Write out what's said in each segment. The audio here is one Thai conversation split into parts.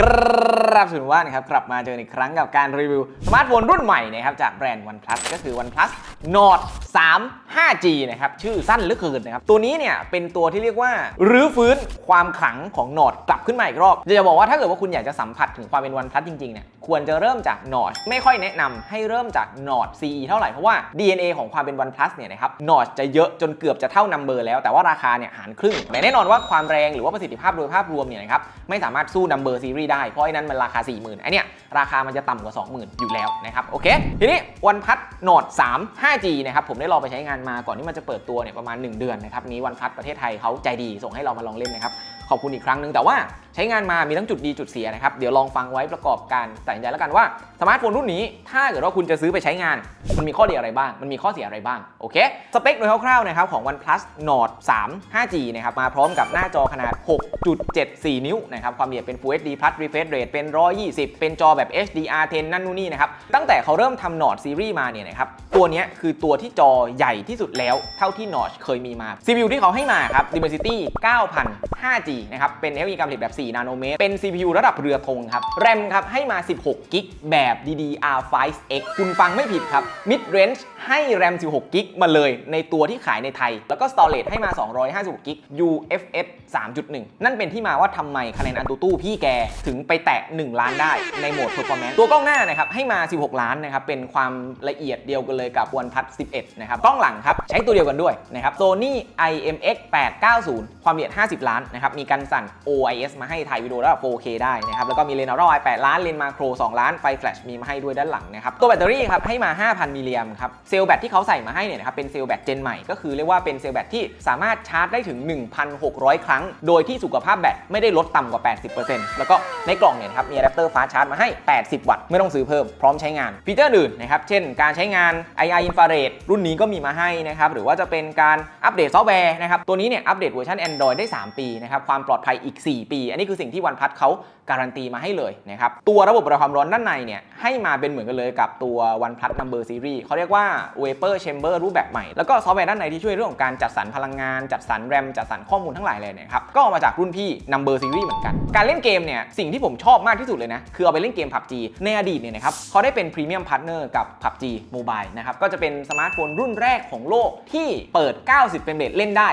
กราบสุนว่านะครับกลับมาเจออีกครั้งกับการรีวิวสมาร์ทโฟนรุ่นใหม่นะครับจากแบรนด์ OnePlus ก็คือ OnePlus Nord 3 5G นะครับชื่อสั้นเหลือเกินนะครับตัวนี้เนี่ยเป็นตัวที่เรียกว่ารื้อฟื้นความขลังของ Nord กลับขึ้นมาอีกรอบจะจะบอกว่าถ้าเกิดว่าคุณอยากจะสัมผัสถึงความเป็น OnePlus จริงๆเนี่ยควรจะเริ่มจาก Nord ไม่ค่อยแนะนำให้เริ่มจาก Nord CE เท่าไหร่เพราะว่า DNA ของความเป็น OnePlus เนี่ยนะครับ Nord จะเยอะจนเกือบจะเท่า Number แล้วแต่ว่าราคาเนี่ยหารครึ่งแต่แน่นอนว่าความแรงหรือว่าประสิทธิภาพโดยภาพรวมเนี่ยนะครับไม่สามารถสู้ Number Series ได้เพราะไอ้นั้นมันราคา 40,000ไอเนี่ยราคามันจะต่ำกว่า 20,000 อยู่แล้วนะครับโอเคทีนี้ OnePlus Nord 3 5G นะครับผมได้ลองไปใช้งานมาก่อนที่มันจะเปิดตัวเนี่ยประมาณ 1 เดือนนะครับนี้วันพัดประเทศไทยเขาใจดีส่งให้เรามาลองเล่นนะครับขอบคุณอีกครั้งหนึ่งแต่ว่า ใช้งานมามีทั้งจุดดีจุดเสียนะครับ เดี๋ยวลองฟังไว้ประกอบการตัดสินใจแล้วกันว่าสมาร์ทโฟนรุ่นนี้ ถ้าเกิดว่าคุณจะซื้อไปใช้งาน มันมีข้อดีอะไรบ้าง มันมีข้อเสียอะไรบ้าง โอเค สเปคโดยคร่าวๆนะครับของ OnePlus Nord 3 5G นะครับ มาพร้อมกับหน้าจอขนาด 6.74 นิ้วนะครับ ความละเอียดเป็น Full HD Plus refresh rate เป็น 120 เป็นจอแบบ HDR10 นั่นนู่นนี่นะครับ ตั้งแต่เขาเริ่มทำ Nord Series มาเนี่ยนะครับ ตัวนี้คือตัวที่จอใหญ่ที่สุดแล้วเท่าที่ Nord เคยมีมา CPU ที่เขาให้มาครับ Dimensity 9000 5G นะครับ เป็นเทคโนโลยีการผลิตแบบ4 นาโนเมตร เป็น CPU ระดับเรือธงครับ RAM ครับ ให้มา 16 กิกแบบ DDR5X คุณฟังไม่ผิดครับ Mid Range ให้ RAM 16 กิกมาเลย ในตัวที่ขายในไทย แล้วก็ Storage ให้มา 256 กิก UFS 3.1 นั่นเป็นที่มาว่าทำไมคะแนนอันตูตู้พี่แกถึงไปแตะ 1 ล้านได้ในโหมด Performance ตัวกล้องหน้านะครับ ให้มา 16 ล้านนะครับ เป็นความละเอียดเดียวกันเลยกับ OnePlus 11 นะครับ กล้องหลังครับ ใช้ตัวเดียวกันด้วยนะครับ Sony IMX 890 ความละเอียด 50 ล้านนะครับ มีการสั่น OIS มาให้ถ่ายวิดีโอระดับ 4K ได้นะครับ แล้วก็มีเลนส์อัลตร้าไว8ล้าน เลนส์มาโคร 2 ล้าน ไฟแฟลชมีมาให้ด้วยด้านหลังนะครับ ตัวแบตเตอรี่ครับให้มา 5,000 มิลลิแอมครับ เซลล์แบตที่เขาใส่มาให้เนี่ยนะครับ เป็นเซลล์แบตเจนใหม่ ก็คือเรียกว่าเป็นเซลล์แบตที่สามารถชาร์จได้ถึง 1,600 ครั้ง โดยที่สุขภาพแบตไม่ได้ลดต่ำกว่า 80%แล้วก็ในกล่องเนี่ยครับมีอะแดปเตอร์ฟ้าชาร์จมาให้ 80 วัตต์ไม่ต้องซื้อเพิ่มพร้อมใช้งาน ฟีเจอร์อื่นนะครับเช่น การใช้งาน IR infrared รุ่นนี้ก็มีมาให้นะครับหรือว่าจะเป็นการอัปเดตซอฟต์แวร์นะครับตัวนี้เนี่ยอัปเดตเวอร์ชัน Android ได้ 3 ปีนะครับความปลอดภัยอีก 4 ปีอันนี้คือสิ่งที่ OnePlus เขาการันตีมาให้เลยนะครับตัวระบบระบายความร้อนด้านในเนี่ยให้มาเป็นเหมือนกันเลยกับตัว OnePlus Number Series เขาเรียกว่า Vapor Chamber รูปแบบใหม่ แล้วก็ซอฟต์แวร์ด้านในที่ช่วยเรื่องของการจัดสรรพลังงาน จัดสรรแรมจัดสรรข้อมูลทั้งหลายเลยนะครับก็เอามาจากรุ่นพี่ Number Series เหมือนกัน การเล่นเกมเนี่ยสิ่งที่ผมชอบมากที่สุดเลยนะคือเอาไปเล่นเกม PUBG ในอดีตเนี่ยนะครับเขาได้เป็น Premium Partner กับ PUBG Mobile นะครับก็จะเป็นสมาร์ทโฟนรุ่นแรกของโลกที่เปิด 90 เฟรมเรทเล่นได้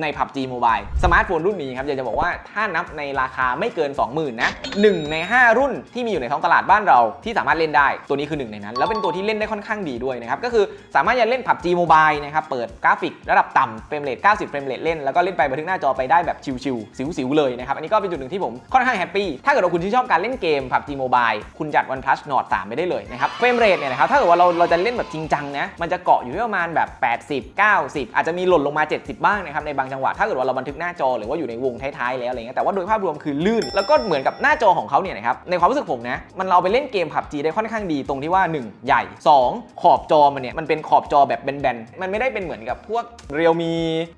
ใน PUBG Mobile สมาร์ทโฟนรุ่นนี้ครับอยากจะบอกว่าถ้านับในราคาไม่เกิน 20,000 นะ 1 ใน 5 รุ่นที่มีอยู่ในท้องตลาดบ้านเราที่สามารถเล่นได้ ตัวนี้คือหนึ่งในนั้น แล้วเป็นตัวที่เล่นได้ค่อนข้างดีด้วยนะครับ ก็คือสามารถจะเล่น PUBG Mobile นะครับ เปิดกราฟิกระดับต่ำเฟรมเรท90 เฟรมเรทเล่น แล้วก็เล่นไปบันทึกหน้าจอไปได้แบบชิวๆสิวๆเลยนะครับ อันนี้ก็เป็นจุดหนึ่งที่ผมค่อนข้างแฮปปี้ ถ้าเกิดว่าคุณชื่นชอบการเล่นเกม PUBG Mobile คุณจัด OnePlus Nord 3ไปได้เลยนะครับ เฟรมเรทเนี่ยนะครับ ถ้าเกิดว่าเราเราจะเล่นแบบจริงจังนะ มันจะเกาะอยู่ที่ประมาณแบบ 80 90 อาจจะมีหล่นลงมา 70 บ้างนะครับในบางจังหวะถ้าเกิดว่าเราบันทึกหน้าจอหรือว่าอยู่ในวงท้ายๆแล้วอะไรเงี้ยแต่ว่าโดยภาพรวมคือลื่น แล้วก็เหมือนกับหน้าจอของเขาเนี่ยนะครับในความรู้สึกผมนะมันเราไปเล่นเกม PUBG ได้ค่อนข้างดีตรงที่ว่า 1 ใหญ่ 2 ขอบจอมันเนี่ยมันเป็นขอบจอแบบแบนๆมันไม่ได้เป็นเหมือนกับพวก Realme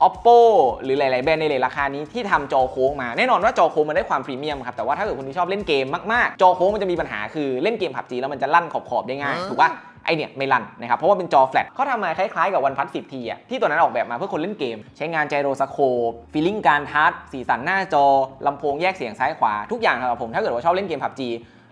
Oppo หรือหลายๆแบรนด์ในเลทราคานี้ที่ทำจอโค้งมาแน่นอนว่าจอโค้งมันได้ความพรีเมียมครับแต่ว่าถ้าเกิดคุณที่ชอบเล่นเกมมากๆ จอโค้งมันจะมีปัญหาคือเล่นเกม PUBG แล้วมันจะลั่นขอบๆได้ง่ายถูกปะ ไอเนี่ยไม่รันนะครับเพราะว่าเป็นจอแฟลตเขาทำมาคล้ายๆกับวันพัทสิบทีอะที่ตัวนั้นออกแบบมาเพื่อคนเล่นเกม ใช้งานไจโรสโคปฟีลลิ่งการทัชสีสันหน้าจอลำโพงแยกเสียงซ้ายขวาทุกอย่างสำหรับผมถ้าเกิดว่าชอบเล่นเกม PUBG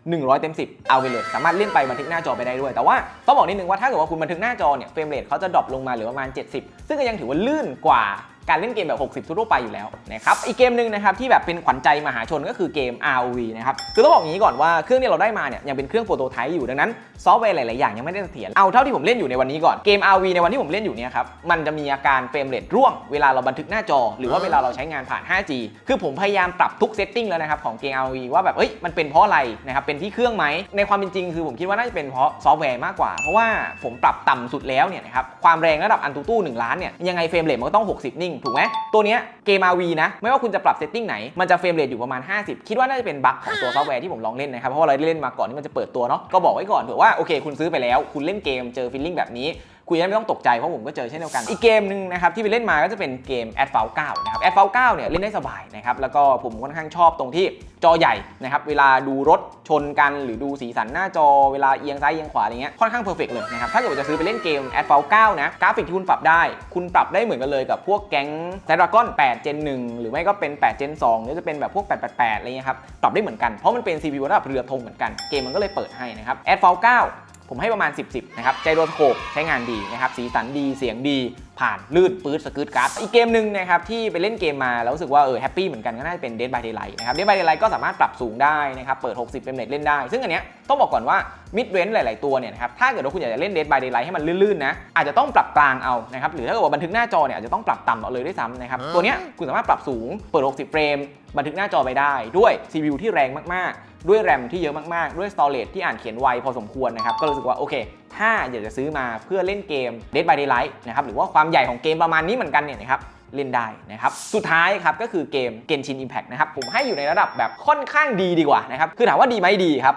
100 เต็ม 10 เอาไปเลย สามารถเล่นไปบันทึกหน้าจอไปได้ด้วย แต่ว่าต้องบอกนิดนึงว่าถ้าเกิดว่าคุณบันทึกหน้าจอเนี่ยเฟรมเรทเขาจะดรอปลงมาเหลือประมาณ 70 ซึ่งก็ยังถือว่าลื่นกว่า การเล่นเกมแบบ 60 ทั่วไปอยู่แล้วนะครับอีกเกมหนึ่งนะครับที่แบบเป็นขวัญใจมหาชนก็คือเกม ROV นะครับคือต้องบอกอย่างนี้ก่อนว่าเครื่องที่เราได้มาเนี่ยยังเป็นเครื่องโปรโตไทป์อยู่ดังนั้นซอฟต์แวร์หลาย ๆ อย่างยังไม่ได้เสถียรเอาเท่าที่ผมเล่นอยู่ในวันนี้ก่อนเกม ROV ในวันที่ผมเล่นอยู่เนี่ยครับมันจะมีอาการเฟรมเรทร่วงเวลาเราบันทึกหน้าจอ หรือว่าเวลาเราใช้งานผ่าน 5G คือผมพยายามปรับทุกเซตติ้งแล้วนะครับของเกม ROV ว่าแบบเอ้ยมันเป็นเพราะอะไรนะครับเป็นที่เครื่องไหมในความเป็นจริงคือผมคิดว่าน่าจะเป็นเพราะซอฟต์แวร์มากกว่า เพราะว่าผมปรับต่ำสุดแล้วเนี่ยนะครับความแรงระดับอันตูตู้1ล้านเนี่ยยังไงเฟรมเรทมันก็ต้อง 60 นิ่งถูกไหมตัวเนี้ยเกม RV นะ ไม่ว่าคุณจะปรับเซตติ้งไหน มันจะเฟรมเรทอยู่ประมาณ 50 คิดว่าน่าจะเป็นบั๊กของตัวซอฟต์แวร์ที่ผมลองเล่นนะครับ เพราะว่าเราได้เล่นมาก่อนที่มันจะเปิดตัวเนาะก็บอกไว้ก่อนเผื่อว่าโอเคคุณซื้อไปแล้ว คุณเล่นเกมเจอฟีลลิ่งแบบนี้คุณจะได้ไม่ต้องตกใจเพราะผมก็เจอเช่นเดียวกัน อีกเกมหนึ่งนะครับที่ไปเล่นมาก็จะเป็นเกม a d f a l 9นะครับ a d f a l 9เนี่ยเล่นได้สบายนะครับแล้วก็ผมค่อนข้างชอบตรงที่จอใหญ่นะครับเวลาดูรถชนกันหรือดูสีสันหน้าจอเวลาเอียงซ้ายเอียงขวาอะไรเงี้ยค่อนข้างเพอร์เฟกเลยนะครับถ้าเกิดจะซื้อไปเล่นเกม a d f a l 9นะกราฟิกที่คุณปรับได้ คุณปรับได้เหมือนกันเลยกับพวกแก๊ง Snapdragon 8 Gen 1 หรือไม่ก็เป็น8 Gen 2หรือจะเป็นแบบพวก 888อะไรเงี้ยครับปรับได้เหมือนกันเพราะมันเป็น CPU ระดับเรือธงเหมือนกันเกมมันก็เลยเปิดให้นะครับ a d f a l 9 ผมให้ประมาณ 10 10นะครับไจโรสโคปใช้งานดีนะครับสีสันดีเสียงดี ผ่านลื่นปื๊ดสกืดการ์ดอีกเกมหนึ่งนะครับที่ไปเล่นเกมมาแล้วรู้สึกว่าเออแฮปปี้เหมือนกันก็น่าจะเป็นเดนบายเดลไลท์นะครับเดนบายเดลไลท์ก็สามารถปรับสูงได้นะครับเปิด 60เฟรมเน็ตเล่นได้ ซึ่งอันเนี้ยต้องบอกก่อนว่า mid range หลาย ๆ ตัวเนี่ยนะครับถ้าเกิดว่าคุณอยากจะเล่น Dead by Daylight ให้มันลื่น ๆ นะ อาจจะต้องปรับกลางเอานะครับหรือถ้าเกิดว่าบันทึกหน้าจอเนี่ยอาจจะต้องปรับต่ำเอาเลยด้วยซ้ำนะครับตัวเนี้ยคุณสามารถปรับสูงเปิด 60 เฟรม บันทึกหน้าจอไปได้ด้วย CPU ที่แรงมาก ๆ ด้วยแรมที่เยอะมาก ๆ ด้วย storage ที่อ่านเขียนไวพอสมควรนะครับก็รู้สึกว่าโอเค ถ้าอยากจะซื้อมาเพื่อเล่นเกม Dead by Daylight นะครับหรือว่าความใหญ่ของเกมประมาณนี้เหมือนกันเนี่ยนะครับ เล่นได้นะครับ สุดท้ายครับก็คือเกม Genshin Impact นะครับ ผมให้อยู่ในระดับแบบค่อนข้างดีดีกว่านะครับ คือถามว่าดีไหมดีครับ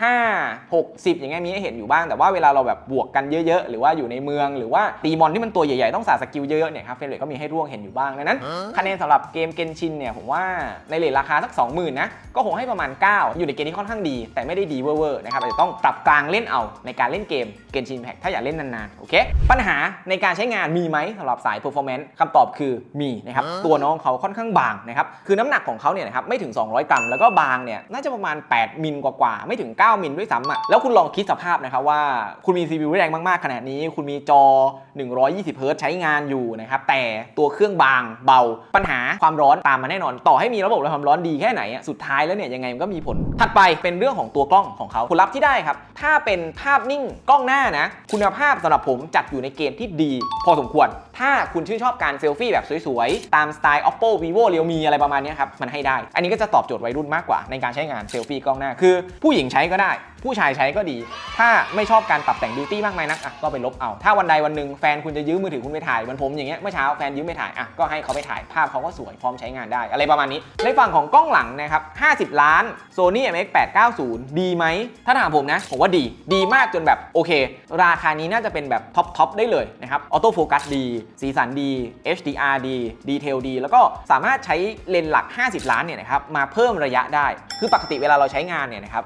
55 60 อย่างเงี้ยมีให้เห็นอยู่บ้าง แต่ว่าเวลาเราแบบบวกกันเยอะๆ หรือว่าอยู่ในเมือง หรือว่าตีมอนที่มันตัวใหญ่ๆ ต้องสาสกิลเยอะๆ เนี่ยครับเฟรมเรทก็มีให้ร่วงเห็นอยู่บ้างดังนั้นคะแนนสำหรับเกม Genshin เนี่ยผมว่าในเลทราคาสัก 20,000นะก็คงให้ประมาณ 9 อยู่ในเกณฑ์ที่ค่อนข้างดี แต่ไม่ได้ดีเวอร์ๆนะครับอาจจะต้องปรับกลางเล่นเอาในการเล่นเกม Genshin Impact ถ้าอยากเล่นนานๆโอเคปัญหาในการใช้งานมีไหมสำหรับสาย performance คำตอบคือมีนะครับตัวน้องเขาค่อนข้างบางนะครับคือน้ำหนักของเขาเนี่ยนะครับไม่ถึง 200 กรัม แล้วก็บางเนี่ยน่าจะประมาณ 8 มิลกว่าๆไม่ถึง 9 มิลด้วยซ้ำอะแล้วคุณลองคิดสภาพนะครับว่าคุณมี CPU แรงมากๆขนาดนี้ คุณมีจอ 120เฮิร์ตใช้งานอยู่นะครับแต่ตัวเครื่องบางเบา ปัญหาความร้อนตามมาแน่นอน ต่อให้มีระบบระบายความร้อนดีแค่ไหนอะสุดท้ายแล้วเนี่ยยังไงมันก็มีผล ถัดไปเป็นเรื่องของตัวกล้องของเขาผลลัพธ์ที่ได้ครับถ้าเป็นภาพนิ่งกล้องหน้านะคุณภาพสำหรับผมจัดอยู่ในเกณฑ์ที่ดี พอสมควรถ้าคุณชื่นชอบการเซลฟี่แบบสวยๆ ตามสไตล์ oppo vivo realme อะไรประมาณนี้ครับ มันให้ได้ อันนี้ก็จะตอบโจทย์วัยรุ่นมากกว่าในการใช้งานเซลฟี่กล้องหน้า คือผู้หญิงใช้ก็ได้ ผู้ชายใช้ก็ดี ถ้าไม่ชอบการปรับแต่งบิวตี้มากมายนักอะก็ไปลบเอา ถ้าวันใดวันหนึ่งแฟนคุณจะยืมมือถือคุณไปถ่ายเหมือนผมอย่างเงี้ยเมื่อเช้าแฟนยืมไปถ่ายอะก็ให้เขาไปถ่ายภาพเขาก็สวยพร้อมใช้งานได้ อะไรประมาณนี้ ในฝั่งของกล้องหลังนะครับ50 ล้าน Sony MX890 ดีไหมถ้าถามผมนะผมว่าดีดีมากจนแบบโอเค ราคานี้น่าจะเป็นแบบท็อปทอปได้เลยนะครับออโต้โฟกัสดีสีสันดี HDR ดี ดีเทลดี แล้วก็สามารถใช้เลนส์หลัก 50 ล้านเนี่ยนะครับมาเพิ่มระยะได้ คือปกติเวลาเราใช้งานเนี่ยนะครับ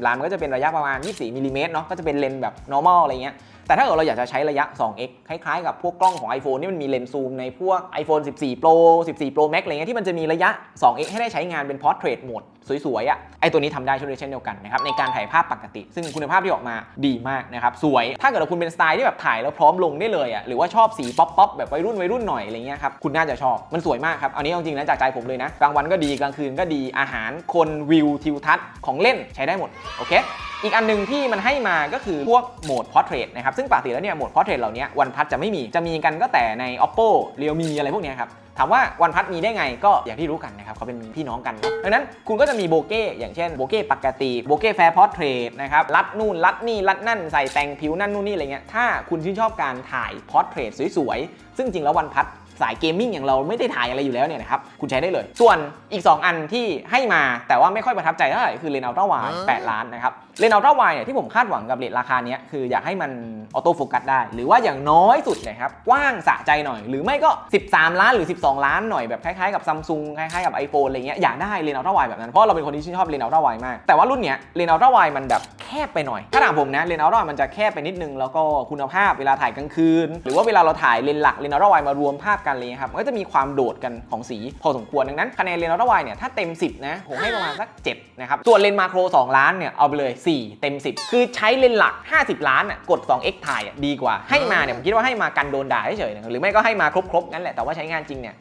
50 ล้านมันก็จะเป็นระยะประมาณ 24มิลลิเมตรเนาะก็จะเป็นเลนส์แบบ normal อะไรเงี้ยแต่ถ้าเกิดเราอยากจะใช้ระยะ 2x คล้ายๆ กับพวกกล้องของ iPhone ที่มันมีเลนส์ซูมในพวก iPhone 14 Pro 14 Pro Max อะไรเงี้ยที่มันจะมีระยะ 2x ให้ได้ใช้งานเป็น Portrait Mode สวยๆอะ่ะไอตัวนี้ทำได้เช่นเดียวกันนะครับในการถ่ายภาพปกติ ซึ่งคุณภาพที่ออกมาดีมากนะครับสวยถ้าเกิดว่าคุณเป็นสไตล์ที่แบบถ่ายแล้วพร้อมลงได้เลยอะ่ะหรือว่าชอบสีป๊อปๆแบบวัยรุ่นวัยรุ่นหน่อยอะไรเงี้ยครับคุณน่าจะชอบมันสวยมากครับอันนี้เอาจริงนะจากใจผมเลยนะกลางวันก็ดีกลางคืนก็ดีอาหารคนวิวทิวทัศน์ของเล่นใช้ได้หมดโอเคอีกอันหนึ่งที่มันให้มาก็คือพวกโหมด Portrait นะครับซึ่งปกติแล้วเนี่ยโหมด Portrait เหล่านี้วันพัทจะไม่มีจะมีกันก็แต่ใน Oppo Realme อะไรพวกนี้ครับ ถามว่าวันพัทมีได้ไงก็อย่างที่รู้กันนะครับเขาเป็นพี่น้องกันดังนั้นคุณก็จะมีโบเก้อย่างเช่นโบเก้ปกติโบเก้แฟร์พอร์เทรตนะครับรัดนู่นรัดนี่รัดนั่นใส่แต่งผิวนั่นนู่นนี่อะไรเงี้ยถ้าคุณชื่นชอบการถ่ายพอร์เทรตสวยๆซึ่งจริงแล้ววันพัทสายเกมมิ่งอย่างเราไม่ได้ถ่ายอะไรอยู่แล้วเนี่ยนะครับ คุณใช้ได้เลย ส่วนอีก 2 อันที่ให้มาแต่ว่าไม่ค่อยประทับใจเท่าไหร่คือเลนส์อัลตร้าไว8ล้านนะครับ เลนส์อัลตร้าไวเนี่ยที่ผมคาดหวังกับเลทราคาเนี้ยคืออยากให้มันออโต้โฟกัสได้ หรือว่าอย่างน้อยสุดนะครับกว้างสะใจหน่อย หรือไม่ก็ 13 ล้านหรือ 12 ล้านหน่อยแบบคล้ายๆกับซัมซุงคล้ายๆกับ iPhone อะไรเงี้ยอยากได้เลนส์อัลตร้าไวแบบนั้นเพราะเราเป็นคนที่ชื่นชอบเลนส์อัลตร้าไวมาก แต่ว่ารุ่นเนี้ยเลนส์อัลตร้าไวมันแบบแคบไปหน่อยถ้าถามผมนะเลนส์อัลตร้ามันจะแคบไปนิดนึงแล้วก็คุณภาพเวลาถ่ายกลางคืน หรือว่าเวลาเราถ่ายเลนส์หลักเลนส์อัลตร้าไวมารวมภาพกันเลยครับมันก็จะมีความโดดกันของสีพอสมควรดังนั้นคะแนนเลนส์อัลตร้าไวเนี่ยถ้าเต็ม 10 นะผมให้ประมาณสัก7นะครับส่วนเลนส์มาโคร 2 ล้านเนี่ยเอาไปเลย4 เต็ม 10 คือใช้เลนส์หลัก 50 ล้านอะกด 2x ถ่ายอะดีกว่าให้มาเนี่ยผมคิดว่าให้มากันโดนด่าเฉยๆนะหรือไม่ก็ให้มาครบๆงั้นแหละแต่ว่าใช้งานจริงเนี่ย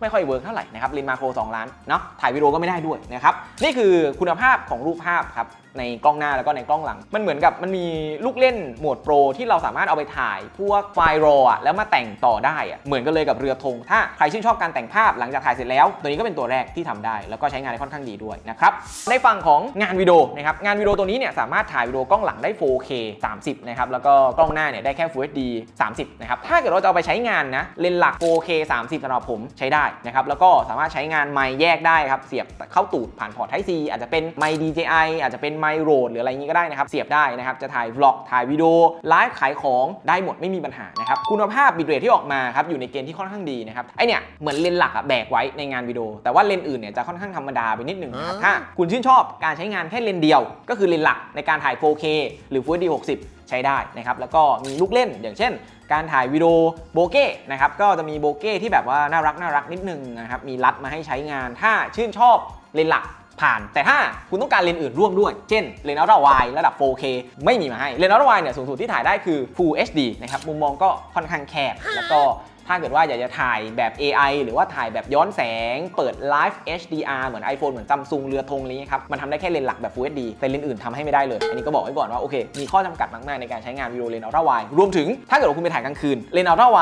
ไม่ค่อยเวิร์กเท่าไหร่นะครับเลนส์มาโคร 2 ล้านเนาะถ่ายวิดีโอก็ไม่ได้ด้วยนะครับนี่คือคุณภาพของรูปภาพครับ ในกล้องหน้าแล้วก็ในกล้องหลัง มันเหมือนกับมันมีลูกเล่นโหมดโปรที่เราสามารถเอาไปถ่าย พวกไฟล์รออะแล้วมาแต่งต่อได้อะเหมือนกันเลยกับเรือธงถ้าใครชื่นชอบการแต่งภาพหลังจากถ่ายเสร็จแล้ว ตัวนี้ก็เป็นตัวแรกที่ทำได้ แล้วก็ใช้งานได้ค่อนข้างดีด้วยนะครับในฝั่งของงานวิดีโอนะครับงานวิดีโอตัวนี้เนี่ยสามารถถ่ายวิดีโอกล้องหลังได้ 4K 30นะครับแล้วก็กล้องหน้าเนี่ยได้แค่ Full HD 30นะครับถ้าเกิดเราจะเอาไปใช้งานนะเลนส์หลัก 4K 30สำหรับผมใช้ได้นะครับแล้วก็สามารถใช้งานไมค์แยกได้ครับเสียบเข้าตูดผ่านพอร์ต Type C อาจจะเป็นไมค์ DJI อาจจะเป็นไมค์โรดหรืออะไรอย่างนี้ก็ได้นะครับ เสียบได้นะครับ จะถ่ายบล็อกถ่ายวิดีโอไลฟ์ขายของได้หมดไม่มีปัญหานะครับ คุณภาพบิตเรทที่ออกมาครับอยู่ในเกณฑ์ที่ค่อนข้างดีนะครับไอเนี่ยเหมือนเลนส์หลักอะแบกไว้ในงานวิดีโอ แต่ว่าเลนส์อื่นเนี่ยจะค่อนข้างธรรมดาไปนิดนึงนะครับถ้าคุณชื่นชอบการใช้งานแค่เลนส์เดียว ก็คือเลนส์หลักในการถ่าย 4K หรือ Full HD 60 ใช้ได้นะครับแล้วก็มีลูกเล่นอย่างเช่นการถ่ายวิดีโอโบเก้นะครับก็จะมีโบเก้ที่แบบว่าน่ารักน่ารักนิดนึงนะครับมีรัดมาให้ใช้งาน ถ้าชื่นชอบเลนส์หลัก ผ่าน แต่ถ้าคุณต้องการเลนส์อื่นร่วมด้วย เช่นเลนส์อัลตร้าไวระดับ 4K ไม่มีมาให้เลนส์อัลตร้าไวเนี่ยสูงสุดที่ถ่ายได้คือ Full HD นะครับมุมมองก็ค่อนข้างแคบแล้วก็ ถ้าเกิดว่าอยากจะถ่ายแบบ AI หรือว่าถ่ายแบบย้อนแสง เปิด Live HDR เหมือน iPhone เหมือนซัมซุงเรือธงอะไรเงี้ยครับ มันทำได้แค่เลนส์หลักแบบ Full HD แต่เลนส์อื่นทำให้ไม่ได้เลย อันนี้ก็บอกไว้ก่อนว่า โอเค มีข้อจำกัดมากๆในการใช้งานวิดีโอเลนส์อัลตร้าไวรวมถึงถ้าเกิดว่าคุณไปถ่ายกลางคืนเลนส์อัลตร้าไว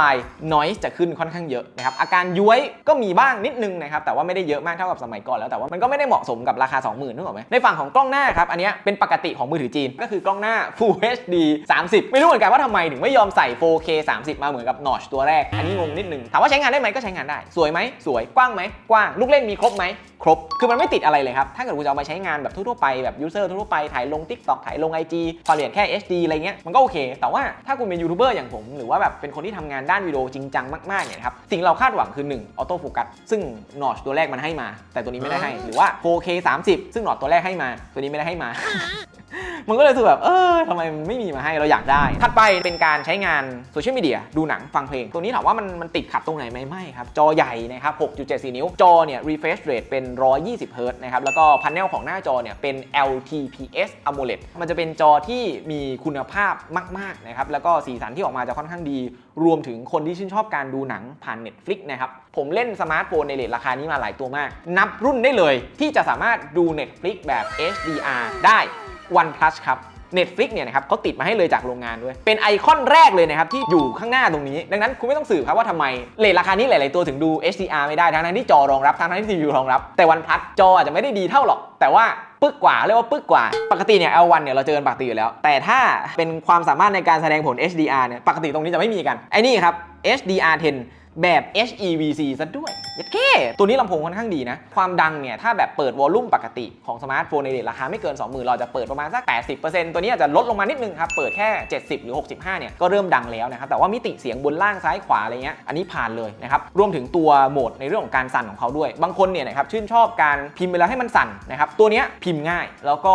noise จะขึ้นค่อนข้างเยอะนะครับอาการย้วยก็มีบ้างนิดนึงนะครับแต่ว่าไม่ได้เยอะมากเท่ากับสมัยก่อนแล้วแต่ว่ามันก็ไม่ได้เหมาะสมกับราคา 20,000นึกออกไหมในฝั่งของกล้องหน้าครับอันนี้เป็นปกติของมือถือจีนก็คือกล้องหน้า Full HD 30 ไม่รู้เหมือนกันว่าทำไมถึงไม่ยอมใส่ 4K 30 มาเหมือนกับ Notch ตัวแรกอันนี้งงนิดนึงถามว่าใช้งานได้ไหมก็ใช้งานได้ สวยไหมสวยกว้างไหมกว้างลูกเล่นมีครบไหมครบ คือมันไม่ติดอะไรเลยครับ ถ้าเกิดคุณจะเอามาใช้งานแบบทั่วๆไปแบบยูเซอร์ทั่วไปถ่ายลง TikTok ถ่ายลง IG พอเรียนแค่ HD อะไรเงี้ยมันก็โอเค แต่ว่าถ้าคุณเป็นยูทูบเบอร์อย่างผม หรือว่าแบบเป็นคนที่ทำงานด้านวิดีโอจริงจังมากๆเนี่ยนะครับสิ่งเราคาดหวังคือ1ออโต้โฟกัสซึ่ง Notch ตัวแรกมันให้มา แต่ตัวนี้ไม่ได้ให้หรือว่า 4K 30 ซึ่ง Notch ตัวแรกให้มา ตัวนี้ไม่ได้ให้มา มันก็เลยรู้สึกแบบเออทำไมมันไม่มีมาให้เราอยากได้ ถัดไปเป็นการใช้งานโซเชียลมีเดียดูหนังฟังเพลง ตัวนี้ถามว่ามันมันติดขัดตรงไหนไหมไม่ครับ จอใหญ่นะครับ 6.74 นิ้ว จอเนี่ย refresh rate เป็น 120 Hz นะครับ แล้วก็พาเนลของหน้าจอเนี่ยเป็น LTPS AMOLED มันจะเป็นจอที่มีคุณภาพมากๆนะครับ แล้วก็สีสันที่ออกมาจะค่อนข้างดี รวมถึงคนที่ชื่นชอบการดูหนังผ่าน Netflix นะครับ ผมเล่นสมาร์ทโฟนในเลทราคานี้มาหลายตัวมาก นับรุ่นได้เลยที่จะสามารถดู Netflix แบบ HDR ได้ OnePlus ครับ Netflix เนี่ยนะครับเขาติดมาให้เลยจากโรงงานด้วย เป็นไอคอนแรกเลยนะครับ ที่อยู่ข้างหน้าตรงนี้ ดังนั้นคุณไม่ต้องสืบครับว่าทำไมเลทราคานี้หลาย ๆ ตัวถึงดู HDR ไม่ได้ทั้งนั้นที่จอรองรับทั้งนั้นที่ทีวีรองรับ แต่ OnePlus จออาจจะไม่ได้ดีเท่าหรอก แต่ว่าปึกกว่าเรียกว่าปึกกว่า ปกติเนี่ย L1 เนี่ยเราเจอกันปกติอยู่แล้ว แต่ถ้าเป็นความสามารถในการแสดงผล HDR เนี่ย ปกติตรงนี้จะไม่มีกัน ไอ้นี่ครับ HDR10 แบบ HEVC ซะด้วยเยัดแค่ตัวนี้ลำโพงค่อนข้างดีนะ ความดังเนี่ย ถ้าแบบเปิดวอลลุ่มปกติของสมาร์ทโฟนในเรทราคาไม่เกิน 20,000เราจะเปิดประมาณสัก 80%ตัวนี้อาจจะลดลงมานิดนึงครับ เปิดแค่ 70 หรือ 65 เนี่ย ก็เริ่มดังแล้วนะครับ แต่ว่ามิติเสียงบนล่างซ้ายขวาอะไรเงี้ยอันนี้ผ่านเลยนะครับรวมถึงตัวโหมดในเรื่องของการสั่นของเขาด้วย บางคนเนี่ยนะครับชื่นชอบการพิมพ์ไปแล้วให้มันสั่นนะครับตัวนี้พิมพ์ง่าย แล้วก็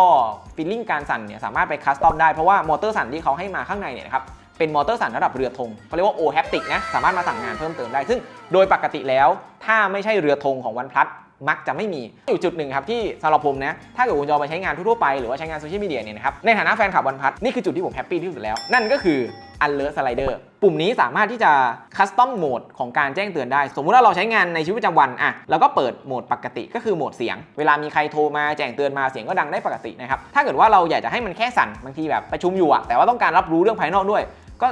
ฟีลลิ่งการสั่นเนี่ยสามารถไปคัสตอมได้เพราะว่ามอเตอร์สั่นที่เขาให้มาข้างในเนี่ยนะครับ เป็นมอเตอร์สั่นระดับเรือธงเขาเรียกว่า O haptic นะสามารถมาสั่งงานเพิ่มเติมได้ ซึ่งโดยปกติแล้ว ถ้าไม่ใช่เรือธงของวันพลัสมักจะไม่มีอยู่จุดหนึ่งครับที่สำหรับผมนะถ้าเกิดคุณจะเอไปใช้งานทั่วๆไปหรือว่าใช้งานโซเชียลมีเดียเนี่ยนะครับในฐานะแฟนคลับวันพัทนี่คือจุดที่ผมแฮปปี้ที่สุดแล้ว นั่นก็คือ alert slider ปุ่มนี้สามารถที่จะคัสตอมโหมดของการแจ้งเตือนได้ สมมุติว่าเราใช้งานในชีวิตประจำวันอะแล้วก็เปิดโหมดปกติก็คือโหมดเสียง เวลามีใครโทรมาแจ้งเตือนมาเสียงก็ดังได้ปกตินะครับถ้าเกิดว่าเราอยากจะให้มันแค่สั่นบางทีแบบประชุมอยู่อะแต่ว่าต้องการรับรู้เรื่องภายนอกด้วย ก็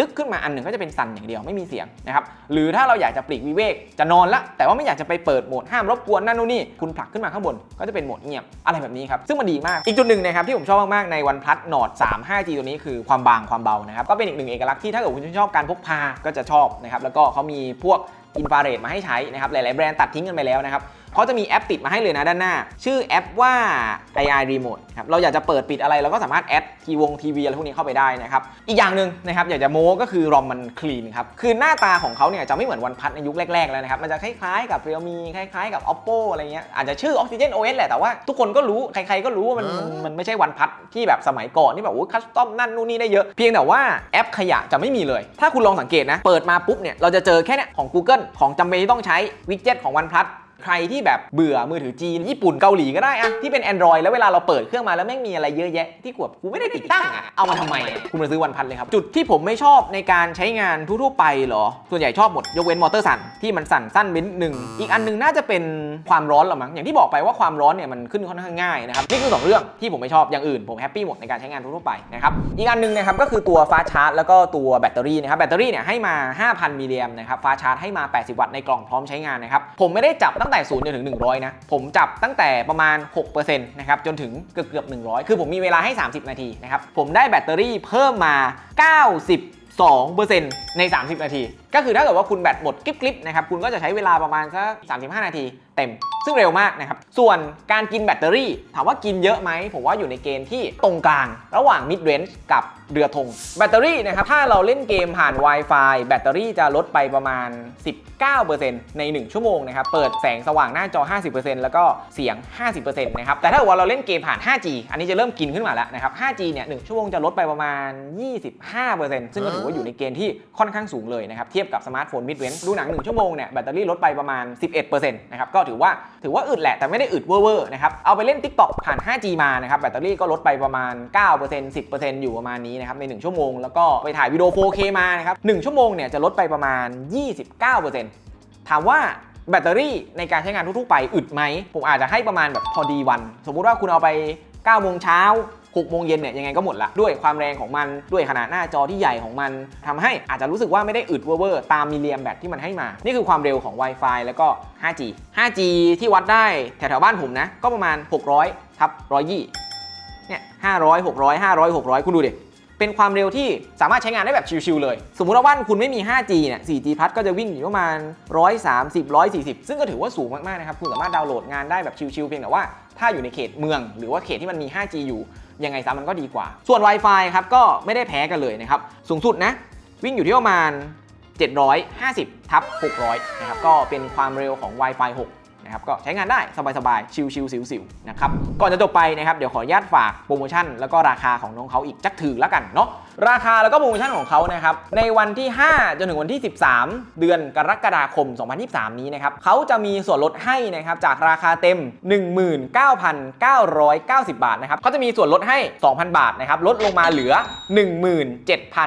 ดึกขึ้นมาอันหนึ่งก็จะเป็นสั่นอย่างเดียวไม่มีเสียงนะครับหรือถ้าเราอยากจะปลีกวิเวกจะนอนละ แต่ว่าไม่อยากจะไปเปิดโหมดห้ามรบกวนนั่นนู่นนี่คุณผลักขึ้นมาข้างบนก็จะเป็นโหมดเงียบอะไรแบบนี้ครับซึ่งมันดีมากอีกจุดหนึ่งนะครับที่ผมชอบมากๆใน OnePlus Nord 3 5G ตัวนี้คือความบางความเบานะครับก็เป็นอีกหนึ่งเอกลักษณ์ที่ถ้าเกิดคุณชื่นชอบการพกพาก็จะชอบนะครับแล้วก็เขามีพวกอินฟราเรดมาให้ใช้นะครับหลายๆแบรนด์ตัดทิ้งกันไปแล้วนะครับเขาจะมีแอปติดมาให้เลยนะด้านหน้า ชื่อแอปว่า AI Remote ครับเราอยากจะเปิดปิดอะไรเราก็สามารถแอดทีวงทีวีอะไรพวกนี้เข้าไปได้นะครับ อีกอย่างหนึ่งนะครับอยากจะโม้ก็คือรอมมันคลีนครับ คือหน้าตาของเขาเนี่ยจะไม่เหมือนวันพัทในยุคแรก ๆ แล้วนะครับ มันจะคล้ายๆกับ Realme คล้ายๆกับ Oppo อะไรเงี้ยอาจจะชื่อ Oxygen OS แหละแต่ว่าทุกคนก็รู้ใครๆก็รู้ว่ามันมันมันไม่ใช่วันพัทที่แบบสมัยก่อนที่แบบโอ้คัสตอมนั่นนู่นนี่ได้เยอะเพียงแต่ว่าแอปขยะจะไม่มีเลย ถ้าคุณลองสังเกตนะเปิดมาปุ๊บเนี่ยเราจะเจอแค่เนี่ยของ Google ของจำเป็นที่ต้องใช้วิดเจ็ตของวันพัท ใครที่แบบเบื่อมือถือจีน ญี่ปุ่นเกาหลีก็ได้อะที่เป็น Android แล้วเวลาเราเปิดเครื่องมาแล้วแม่งมีอะไรเยอะแยะที่กวบกูไม่ได้ติดตั้งอะเอามาทำไมอะคุณมาซื้อวันพันเลยครับ จุดที่ผมไม่ชอบในการใช้งานทั่วๆไปเหรอ ส่วนใหญ่ชอบหมด ยกเว้นมอเตอร์สั่นที่มันสั่นสั้นเว้นหนึ่งอีกอันหนึงน่าจะเป็นความร้อนหรอมั้งอย่างที่บอกไปว่าความร้อนเนี่ยมันขึ้นค่อนข้างง่ายนะครับนี่คือสองเรื่องที่ผมไม่ชอบอย่างอื่นผมแฮปปี้หมดในการใช้งานทั่วๆไปนะครับอีกอันหนึงนะครับก็คือตัวฟาชาร์จแล้วก็ตัวแบตเตอรี่นะครับแบตเตอรี่เนี่ยให้มา 5,000มิลลิแอมนะครับฟาชาร์จให้มา 80 วัตต์ในกล่องพร้อมใช้งานนะครับผมไม่ได้จับตั้งงแต่0จนถึง 100 นะ ผมจับตั้งแต่ประมาณ 6%นะครับ จนถึงเกือบเกือบ100 คือผมมีเวลาให้ 30 นาทีนะครับ ผมได้แบตเตอรี่เพิ่มมา 92%ใน 30 นาทีก็คือถ้าเกิดว่าคุณแบตหมดกริบๆนะครับคุณก็จะใช้เวลาประมาณสัก35 นาทีเต็ม ซึ่งเร็วมากนะครับ ส่วนการกินแบตเตอรี่ ถามว่ากินเยอะไหม ผมว่าอยู่ในเกณฑ์ที่ตรงกลาง ระหว่าง mid range กับเรือธงแบตเตอรี่นะครับ ถ้าเราเล่นเกมผ่าน Wi-Fi แบตเตอรี่จะลดไปประมาณ 19%ใน 1 ชั่วโมงนะครับ เปิดแสงสว่างหน้าจอ 50%แล้วก็เสียง 50%นะครับ แต่ถ้าเกิดว่าเราเล่นเกมผ่าน 5G อันนี้จะเริ่มกินขึ้นมาแล้วนะครับ 5G เนี่ย 1 ชั่วโมงจะลดไปประมาณ 25%ซึ่งก็ถือว่าอยู่ในเกณฑ์ที่ค่อนข้างสูงเลยนะครับเทียบกับสมาร์ทโฟน mid range ดูหนัง 1 ชั่วโมงเนี่ยแบตเตอรี่ลดไปประมาณ 11%นะครับก็ถือว่าถือว่าอึดแหละแต่ไม่ได้อึดเวอร์นะครับเอาไปเล่น TikTok ผ่าน 5G มานะครับแบตเตอรี่ก็ลดไปประมาณ 9% 10%อยู่ประมาณนี้นะครับใน 1 ชั่วโมงแล้วก็ไปถ่ายวิดีโอ 4K มานะครับ1ชั่วโมงเนี่ยจะลดไปประมาณ 29%ถามว่าแบตเตอรี่ในการใช้งานทั่วๆไปอึดไหมผมอาจจะให้ประมาณแบบพอดีวัน สมมุติว่าคุณเอาไป9โมงเช้า 6โมงเย็นเนี่ยยังไงก็หมดละด้วยความแรงของมันด้วยขนาดหน้าจอที่ใหญ่ของมันทำให้อาจจะรู้สึกว่าไม่ได้อึดเวอร์ตามมิลลิแอมแบตที่มันให้มา นี่คือความเร็วของ Wi-Fi แล้วก็ 5G 5G ที่วัดได้แถวๆบ้านผมนะ ก็ประมาณ 600ทับ120เนี่ย500 600 500 600 คุณดูดิเป็นความเร็วที่สามารถใช้งานได้แบบชิลๆเลย สมมุติว่าบ้านคุณไม่มี 5G เนี่ย 4G พัดก็จะวิ่งอยู่ประมาณ 130 140 ซึ่งก็ถือว่าสูงมากๆนะครับ คุณสามารถดาวน์โหลดงานได้แบบชิลๆเพียงแต่ว่าถ้าอยู่ในเขตเมือง หรือว่าเขตที่มันมี 5G อยู่ ยังไงซะมันก็ดีกว่า ส่วน Wi-Fi ครับก็ไม่ได้แพ้กันเลยนะครับ สูงสุดนะ วิ่งอยู่ที่ประมาณ 750 ทับ 600 นะครับ ก็เป็นความเร็วของ Wi-Fi 6 นะครับ ก็ใช้งานได้สบายๆ ชิลๆสิวๆนะครับ ก่อนจะจบไปนะครับ เดี๋ยวขออนุญาตฝากโปรโมชั่น แล้วก็ราคาของน้องเขาอีกจักถือแล้วกันเนาะ ราคาแล้วก็โปรโมชั่นของเขานะครับ ในวันที่ 5 จนถึงวันที่ 13 เดือนกรกฎาคม 2023 นี้นะครับเขาจะมีส่วนลดให้นะครับจากราคาเต็ม 19,990 บาทนะครับเขาจะมีส่วนลดให้ 2,000 บาทนะครับลดลงมาเหลือ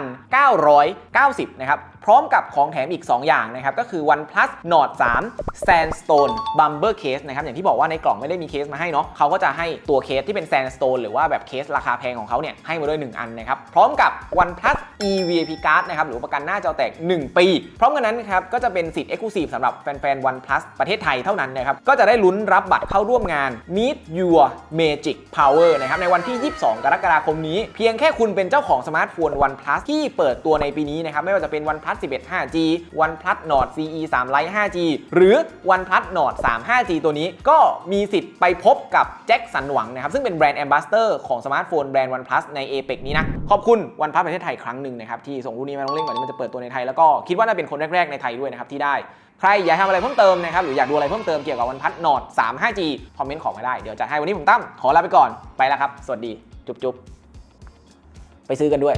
17,990นะครับพร้อมกับของแถมอีก 2 อย่างนะครับ ก็คือ OnePlus Nord 3 Sandstone Bumper Case นะครับ อย่างที่บอกว่าในกล่องไม่ได้มีเคสมาให้เนาะเขาก็จะให้ตัวเคสที่เป็น Sandstone หรือว่าแบบเคสราคาแพงของเขาเนี่ยให้มาด้วย 1 อันนะครับ พร้อมกับ OnePlus eVIP Card นะครับหรือประกันหน้าจอแตก 1 ปี พร้อมกันนั้นครับก็จะเป็นสิทธิ์ Exclusive สำหรับแฟนๆ OnePlus ประเทศไทยเท่านั้นนะครับก็จะได้ลุ้นรับบัตรเข้าร่วมงาน Meet Your Magic Power นะครับในวันที่ 22 กรกฎาคมนี้ เพียงแค่คุณเป็นเจ้าของสมาร์ทโฟน OnePlus ที่เปิดตัวในปีนี้นะครับไม่ว่าจะเป็น OnePlus 11 5G OnePlus Nord CE 3 Lite 5G หรือ OnePlus Nord 3 5G ตัวนี้ก็มีสิทธิ์ไปพบกับแจ็คสันหวังนะครับซึ่งเป็นแบรนด์แอมบาสเตอร์ของสมาร์ทโฟนแบรนด์ OnePlus ใน APEC นี้นะขอบคุณพับประเทศไทยครั้งหนึ่งนะครับที่ส่งรุ่นนี้มาลงเล่นก่อนที่มันจะเปิดตัวในไทยแล้วก็คิดว่าน่าเป็นคนแรกๆในไทยด้วยนะครับที่ได้ใครอยากทำอะไรเพิ่มเติมนะครับหรืออยากดูอะไรเพิ่มเติมเกี่ยวกับวันพัดนอด 3 5G คอมเมนต์ขอมาได้เดี๋ยวจัดให้วันนี้ผมตั้มขอลาไปก่อนไปแล้วครับ สวัสดี จุ๊บๆไปซื้อกันด้วย